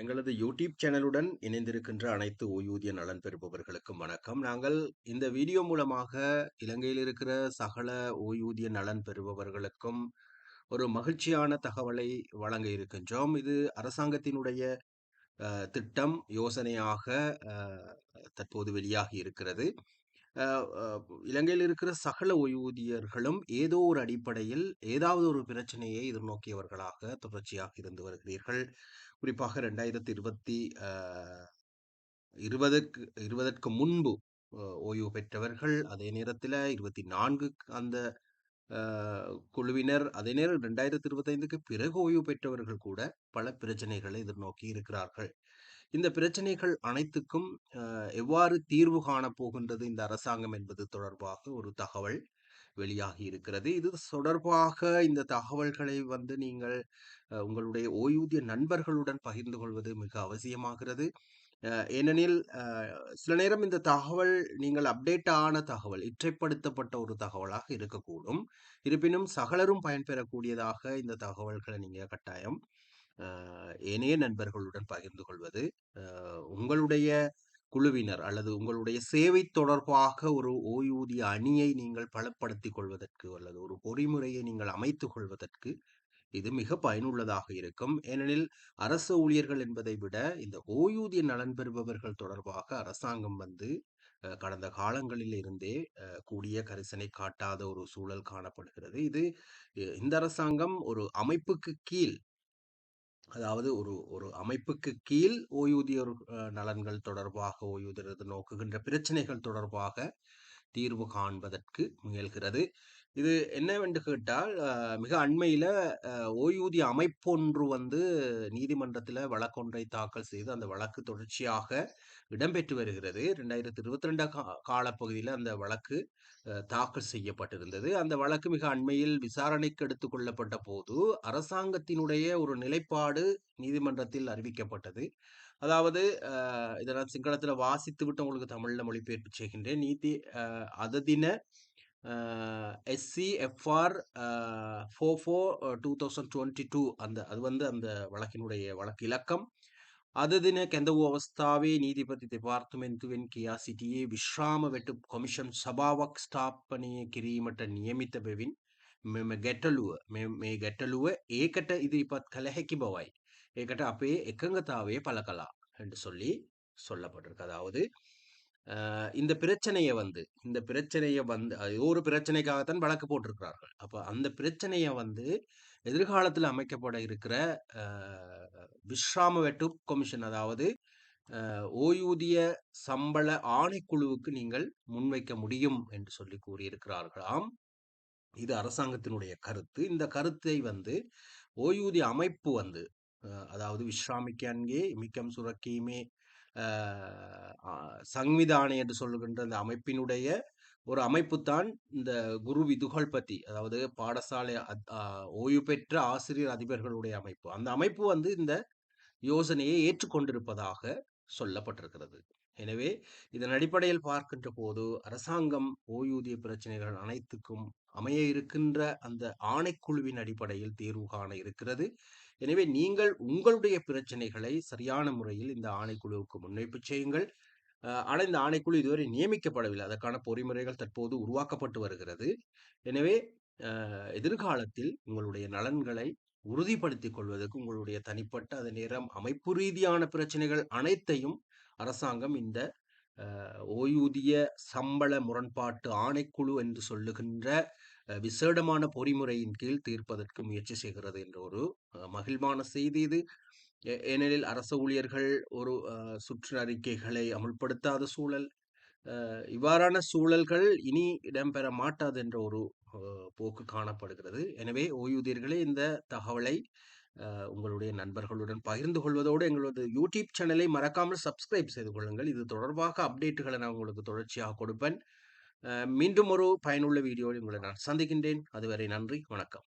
எங்களது யூடியூப் சேனலுடன் இணைந்திருக்கின்ற அனைத்து ஓய்வூதிய நலன் பெறுபவர்களுக்கும் வணக்கம். நாங்கள் இந்த வீடியோ மூலமாக இலங்கையில் இருக்கிற சகல ஓய்வூதிய நலன் பெறுபவர்களுக்கும் ஒரு மகிழ்ச்சியான தகவலை வழங்க இருக்கின்றோம். இது அரசாங்கத்தினுடைய திட்டம் யோசனையாக தற்போது வெளியாகி இருக்கிறது. இலங்கையில் இருக்கிற சகல ஓய்வூதியர்களும் ஏதோ ஒரு அடிப்படையில் ஏதாவது ஒரு பிரச்சனையை எதிர்நோக்கியவர்களாக தொடர்ச்சியாக இருந்து வருகிறீர்கள். குறிப்பாக ரெண்டாயிரத்தி இருபத்தி இருபதுக்கு இருபதற்கு முன்பு ஓய்வு பெற்றவர்கள் அதே நேரத்தில் இருபத்தி நான்கு அந்த குழுவினர் அதே நேரம் ரெண்டாயிரத்தி இருபத்தைந்துக்கு பிறகு ஓய்வு பெற்றவர்கள் கூட பல பிரச்சனைகளை எதிர்நோக்கி இருக்கிறார்கள். இந்த பிரச்சனைகள் அனைத்துக்கும் எவ்வாறு தீர்வு காணப்போகின்றது இந்த அரசாங்கம் என்பது தொடர்பாக ஒரு தகவல் வெளியாகி இருக்கிறது. இது தொடர்பாக இந்த தகவல்களை வந்து நீங்கள் உங்களுடைய ஓய்வூதிய நண்பர்களுடன் பகிர்ந்து கொள்வது மிக அவசியமாகிறது. ஏனெனில் சில நேரம் இந்த தகவல் நீங்கள் அப்டேட் ஆன தகவல் இற்றைப்படுத்தப்பட்ட ஒரு தகவலாக இருக்கக்கூடும். இருப்பினும் சகலரும் பயன்பெறக்கூடியதாக இந்த தகவல்களை நீங்கள் கட்டாயம் ஏனைய நண்பர்களுடன் பகிர்ந்து கொள்வது உங்களுடைய குழுவினர் அல்லது உங்களுடைய சேவை தொடர்பாக ஒரு ஓய்வூதிய அணியை நீங்கள் பலப்படுத்திக் கொள்வதற்கு அல்லது ஒரு பொறிமுறையை நீங்கள் அமைத்துக் கொள்வதற்கு இது மிக பயனுள்ளதாக இருக்கும். ஏனெனில் அரசு ஊழியர்கள் என்பதை விட இந்த ஓய்வூதிய நலன் பெறுபவர்கள் தொடர்பாக அரசாங்கம் வந்து கடந்த காலங்களில் இருந்தே கூடிய கரிசனை காட்டாத ஒரு சூழல் காணப்படுகிறது. இது இந்த அரசாங்கம் ஒரு அமைப்புக்கு கீழ் அதாவது ஒரு ஒரு அமைப்புக்கு கீழ் ஓய்வூதியர் நலன்கள் தொடர்பாக ஓய்வூதியர் நோக்குகின்ற பிரச்சனைகள் தொடர்பாக தீர்வு காண்பதற்கு முயல்கிறது. இது என்னவென்று கேட்டால் மிக அண்மையில் ஓய்வூதிய அமைப்பொன்று வந்து நீதிமன்றத்தில் வழக்கொன்றை தாக்கல் செய்து அந்த வழக்கு தொடர்ச்சியாக இடம்பெற்று வருகிறது. ரெண்டாயிரத்தி இருபத்தி ரெண்டாம் காலப்பகுதியில் அந்த வழக்கு தாக்கல் செய்யப்பட்டிருந்தது. அந்த வழக்கு மிக அண்மையில் விசாரணைக்கு எடுத்துக்கொள்ளப்பட்ட போது அரசாங்கத்தினுடைய ஒரு நிலைப்பாடு நீதிமன்றத்தில் அறிவிக்கப்பட்டது. அதாவது இதை நான் சிங்களத்தில் வாசித்து விட்டு உங்களுக்கு தமிழில் மொழிபெயர்ப்பு செய்கின்றேன். நீதி அததின SCFR four four two thousand twenty two அந்த அது வந்து அந்த வழக்கினுடைய வழக்கு இலக்கம் අද දින කැඳ වූ අවස්ථාවේ නීතිපති දෙපාර්තමෙන්තුවෙන් කියා සිටියේ විශ්‍රාම වැටු කොමිෂන් සභාවක් ස්ථාපනය කිරීමට නියමිත බැවින් මෙම ගැටලුව මේ ගැටලුව ඒකට ඉදිරිපත් කළ හැකි බවයි. ඒකට අපේ එකඟතාවේ පළ කලා என்று சொல்லி சொல்லப்பட்டிருக்கு அதாவது இந்த பிரச்சனையை வந்து இந்த பிரச்சனையை வந்து ஒரு பிரச்சனைக்காகத்தான் வழக்கு போட்டிருக்கிறார்கள். அப்போ அந்த பிரச்சனையை வந்து எதிர்காலத்தில் அமைக்கப்பட இருக்கிற விஸ்ராம வெட்டு கொமிஷன் அதாவது ஓய்வூதிய சம்பள ஆணைக்குழுவுக்கு நீங்கள் முன்வைக்க முடியும் என்று சொல்லி கூறியிருக்கிறார்களாம் இது அரசாங்கத்தினுடைய கருத்து. இந்த கருத்தை வந்து ஓய்வூதிய அமைப்பு வந்து அதாவது விஸ்ராமிக்கன்கே மிக்கம் சுரக்கியுமே சங்விதானை என்று சொல்லுகின்ற அந்த அமைப்பினுடைய ஒரு அமைப்பு தான் இந்த குரு விதுகள் பத்தி அதாவது பாடசாலை ஓய்வு பெற்ற ஆசிரியர் அதிபர்களுடைய அமைப்பு. அந்த அமைப்பு வந்து இந்த யோசனையை ஏற்றுக்கொண்டிருப்பதாக சொல்லப்பட்டிருக்கிறது. எனவே இதன் அடிப்படையில் பார்க்கின்ற போது அரசாங்கம் ஓய்வூதிய பிரச்சனைகள் அனைத்துக்கும் அமைய இருக்கின்ற அந்த ஆணைக்குழுவின் அடிப்படையில் தீர்வு காண இருக்கிறது. எனவே நீங்கள் உங்களுடைய பிரச்சனைகளை சரியான முறையில் இந்த ஆணைக்குழுவுக்கு முன்வைப்பு செய்யுங்கள். ஆனால் இந்த ஆணைக்குழு இதுவரை நியமிக்கப்படவில்லை. அதற்கான பொறிமுறைகள் தற்போது உருவாக்கப்பட்டு வருகிறது. எனவே எதிர்காலத்தில் உங்களுடைய நலன்களை உறுதிப்படுத்திக் கொள்வதற்கு உங்களுடைய தனிப்பட்ட அதே நேரம் அமைப்பு ரீதியான பிரச்சனைகள் அனைத்தையும் அரசாங்கம் இந்த ஓய்வூதிய சம்பள முரண்பாட்டு ஆணைக்குழு என்று சொல்லுகின்ற விசேடமான பொறிமுறையின் கீழ் தீர்ப்பதற்கு முயற்சி செய்கிறது என்ற ஒரு மகிழ்வான செய்தி இது. ஏனெனில் அரசு ஊழியர்கள் ஒரு சுற்று அறிக்கைகளை அமுல்படுத்தாத சூழல். இவ்வாறான சூழல்கள் இனி இடம்பெற மாட்டாது என்ற ஒரு போக்கு காணப்படுகிறது. எனவே ஓய்வூதியர்களே இந்த தகவலை உங்களுடைய நண்பர்களுடன் பகிர்ந்து கொள்வதோடு எங்களது யூடியூப் சேனலை மறக்காமல் சப்ஸ்கிரைப் செய்து கொள்ளுங்கள். இது தொடர்பாக அப்டேட்டுகளை நான் உங்களுக்கு தொடர்ச்சியாக கொடுப்பேன். மீண்டும் ஒரு பயனுள்ள வீடியோவில் உங்களை நான் சந்திக்கின்றேன். அதுவரை நன்றி. வணக்கம்.